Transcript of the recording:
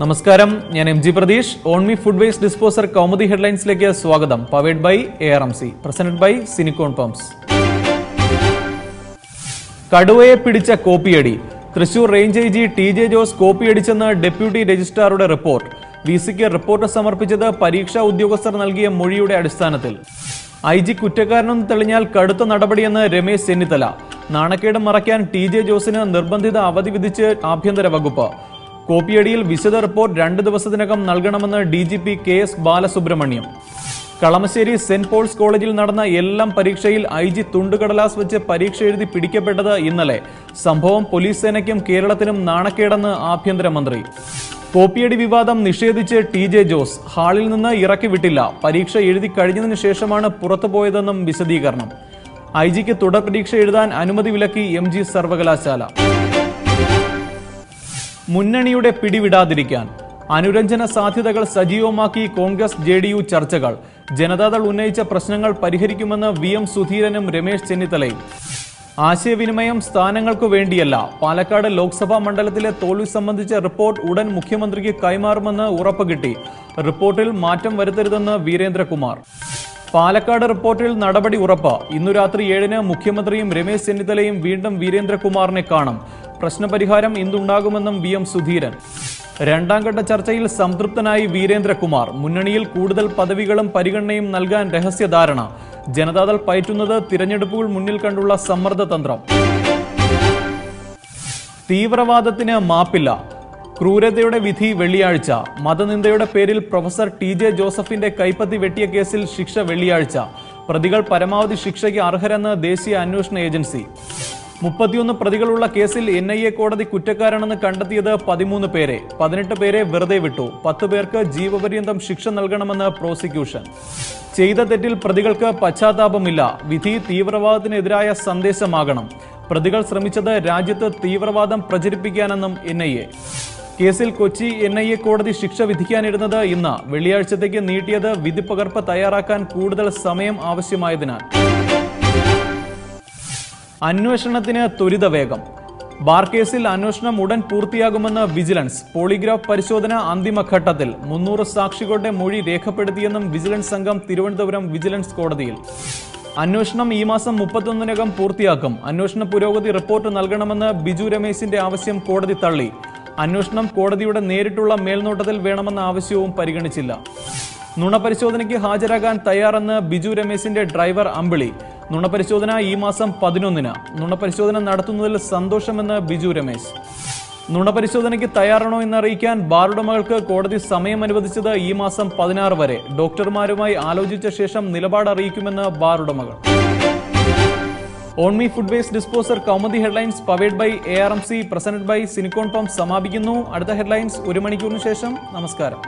നമസ്കാരം. ഞാൻ M G Pratheesh. ഓൺമി food waste disposer Kaumudi ഹെഡ്ലൈൻസിലേക്ക് സ്വാഗതം. Powered by A R M C. Presented by സിനിക്കോൺ pumps. കടുവയെ പിടിച്ച കോപ്പിയടി. Thrissur range I G T J Jose കോപ്പിയടിച്ചെന്ന് deputy രജിസ്ട്രാറുടെ report. V സിക്ക് റിപ്പോർട്ട് സമർപ്പിച്ചത് പരീക്ഷാ ഉദ്യോഗസ്ഥർ നൽകിയ മൊഴിയുടെ അടിസ്ഥാനത്തിൽ. ഐ ജി കുറ്റക്കാരനെന്ന് തെളിഞ്ഞാൽ കടുത്ത നടപടിയെന്ന് രമേശ് ചെന്നിത്തല. നാണക്കേട് മറയ്ക്കാൻ ടി ജെ ജോസിന് നിർബന്ധിത അവധി വിധിച്ച് ആഭ്യന്തര വകുപ്പ്. കോപ്പിയടിയിൽ വിശദ റിപ്പോർട്ട് രണ്ട് ദിവസത്തിനകം നൽകണമെന്ന് D G P K S Balasubramaniam. Kalamassery Saint Paul's കോളേജിൽ നടന്ന എല്ലാം പരീക്ഷയിൽ ഐ ജി തുണ്ടുകടലാസ് വെച്ച് പരീക്ഷ എഴുതി പിടിക്കപ്പെട്ടത് ഇന്നലെ. സംഭവം പോലീസ് സേനയ്ക്കും കേരളത്തിനും നാണക്കേടെന്ന് ആഭ്യന്തരമന്ത്രി. കോപ്പിയടി വിവാദം നിഷേധിച്ച് ടി ജെ ജോസ്. ഹാളിൽ നിന്ന് ഇറക്കി വിട്ടില്ല. പരീക്ഷ എഴുതി കഴിഞ്ഞതിന് ശേഷമാണ് പുറത്തുപോയതെന്നും വിശദീകരണം. ഐ ജിക്ക് തുടർ പരീക്ഷ എഴുതാൻ അനുമതി വിലക്കി എം ജി സർവകലാശാല. മുന്നണിയുടെ പിടിവിടാതിരിക്കാൻ അനുരഞ്ജന സാധ്യതകൾ സജീവമാക്കി കോൺഗ്രസ് ജെ ഡി യു ചർച്ചകൾ. ജനതാദൾ ഉന്നയിച്ച പ്രശ്നങ്ങൾ പരിഹരിക്കുമെന്ന് വി എം സുധീരനും രമേശ് ചെന്നിത്തലയും. ആശയവിനിമയം സ്ഥാനങ്ങൾക്കു വേണ്ടിയല്ല പാലക്കാട് ലോക്സഭാ മണ്ഡലത്തിലെ തോൽവി സംബന്ധിച്ച റിപ്പോർട്ട് ഉടൻ മുഖ്യമന്ത്രിക്ക് കൈമാറുമെന്ന് ഉറപ്പ് കിട്ടി. റിപ്പോർട്ടിൽ മാറ്റം വരുത്തരുതെന്ന് വീരേന്ദ്രകുമാർ. പാലക്കാട് റിപ്പോർട്ടിൽ നടപടി ഉറപ്പ്. ഇന്നു രാത്രി ഏഴിന് മുഖ്യമന്ത്രിയും രമേശ് ചെന്നിത്തലയും വീണ്ടും വീരേന്ദ്രകുമാറിനെ കാണും. പ്രശ്നപരിഹാരം ഇന്നുണ്ടാകുമെന്നും വി എം സുധീരൻ. രണ്ടാം ഘട്ട ചർച്ചയിൽ സംതൃപ്തനായി വീരേന്ദ്രകുമാർ. മുന്നണിയിൽ കൂടുതൽ പദവികളും പരിഗണനയും നൽകാൻ രഹസ്യധാരണ. ജനതാദൾ പയറ്റുന്നത് തിരഞ്ഞെടുപ്പുകൾ മുന്നിൽ കണ്ടുള്ള സമ്മർദ്ദ തന്ത്രം തീവ്രവാദത്തിന് മാപ്പില്ല. ക്രൂരതയുടെ വിധി വെള്ളിയാഴ്ച. മതനിന്ദയുടെ പേരിൽ പ്രൊഫസർ ടി ജെ ജോസഫിന്റെ കൈപ്പത്തി വെട്ടിയ കേസിൽ ശിക്ഷ വെള്ളിയാഴ്ച. പ്രതികൾ പരമാവധി ശിക്ഷയ്ക്ക് അർഹരെന്ന് ദേശീയ അന്വേഷണ ഏജൻസി. മുപ്പത്തിയൊന്ന് പ്രതികളുള്ള കേസിൽ എൻ ഐ എ കോടതി കുറ്റക്കാരാണെന്ന് കണ്ടെത്തിയത് പതിമൂന്ന് പേരെ. പതിനെട്ട് പേരെ വെറുതെ വിട്ടു. പത്ത് പേർക്ക് ജീവപര്യന്തം ശിക്ഷ നൽകണമെന്ന് പ്രോസിക്യൂഷൻ. ചെയ്ത തെറ്റിൽ പ്രതികൾക്ക് പശ്ചാത്താപമില്ല. വിധി തീവ്രവാദത്തിനെതിരായ സന്ദേശമാകണം. പ്രതികൾ ശ്രമിച്ചത് രാജ്യത്ത് തീവ്രവാദം പ്രചരിപ്പിക്കാനെന്നും എൻ ഐ എ. കേസിൽ കൊച്ചി എൻ ഐ എ കോടതി ശിക്ഷ വിധിക്കാനിരുന്നത് ഇന്ന് വെള്ളിയാഴ്ചത്തേക്ക് നീട്ടിയത് വിധിപ്പകർപ്പ് തയ്യാറാക്കാൻ കൂടുതൽ സമയം ആവശ്യമായതിനാൽ. അന്വേഷണത്തിന് ത്വരിത വേഗം. ബാർ കേസിൽ അന്വേഷണം ഉടൻ പൂർത്തിയാകുമെന്ന് വിജിലൻസ് പോളിഗ്രാഫ് പരിശോധന അന്തിമഘട്ടത്തിൽ മുന്നൂറ് സാക്ഷികളുടെ മൊഴി രേഖപ്പെടുത്തിയെന്നും വിജിലൻസ് സംഘം തിരുവനന്തപുരം വിജിലൻസ് കോടതിയിൽ. അന്വേഷണം ഈ മാസം മുപ്പത്തൊന്നിനകം പൂർത്തിയാക്കും. അന്വേഷണ പുരോഗതി റിപ്പോർട്ട് നൽകണമെന്ന് ബിജു രമേശിന്റെ ആവശ്യം കോടതി തള്ളി. അന്വേഷണം കോടതിയുടെ നേരിട്ടുള്ള മേൽനോട്ടത്തിൽ വേണമെന്ന ആവശ്യവും പരിഗണിച്ചില്ല. നുണപരിശോധനയ്ക്ക് ഹാജരാകാൻ തയ്യാറെന്ന് ബിജു രമേശിന്റെ ഡ്രൈവർ അമ്പിളി. നുണപരിശോധന ഈ മാസം പതിനൊന്നിന്. നുണപരിശോധന നടത്തുന്നതിൽ സന്തോഷമെന്ന് ബിജു രമേശ്. നുണപരിശോധനയ്ക്ക് തയ്യാറാണോ എന്ന് അറിയിക്കാൻ ബാറുടമകൾക്ക് കോടതി സമയം അനുവദിച്ചത് ഈ മാസം പതിനാറ് വരെ. ഡോക്ടർമാരുമായി ആലോചിച്ച ശേഷം നിലപാട് അറിയിക്കുമെന്ന് ബാറുടമകൾ. ഓൺമി food waste disposer Kaumudi headlines powered by A R M C presented by സിനിക്കോൺ pump സമാപിക്കുന്നു. അടുത്ത ഹെഡ്ലൈൻസ് ഒരു മണിക്കൂറിന് ശേഷം. നമസ്കാരം.